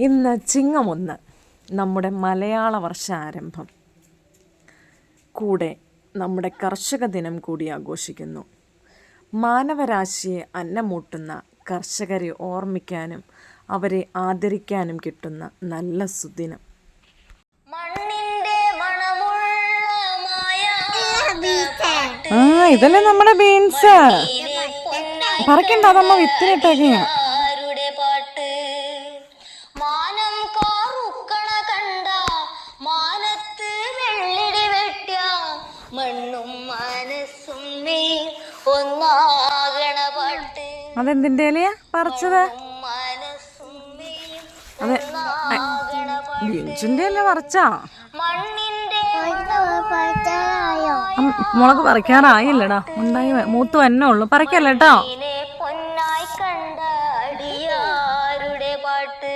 ഇന്ന് ചിങ്ങം ഒന്ന് നമ്മുടെ മലയാള വർഷാരംഭം. കൂടെ നമ്മുടെ കർഷക ദിനം കൂടി ആഘോഷിക്കുന്നു. മാനവരാശിയെ അന്നമൂട്ടുന്ന കർഷകരെ ഓർമ്മിക്കാനും അവരെ ആദരിക്കാനും കിട്ടുന്ന നല്ല സുദിനം. ആ ഇതല്ലേ നമ്മുടെ ബീൻസ്. പറക്കണ്ട അതമ്മ വിത്തിനിട്ടേക്കെയാ മണ്ണും മനസ്സും നീ ഒന്നാകണ പാട്ട് അതെന്തിന്റെ ഇലയാ? പറിച്ചത്? അതെ ബീൻസിന്റെ ഇല പറിച്ചാ? മുളക് പറിക്കാറായില്ലടാ. ഉണ്ടായി മൂത്ത് തന്നെ ഉള്ളു. പറിക്കല്ലേട്ടോ പൊന്നായി കണ്ട അടിയാരുടെ പാട്ട്.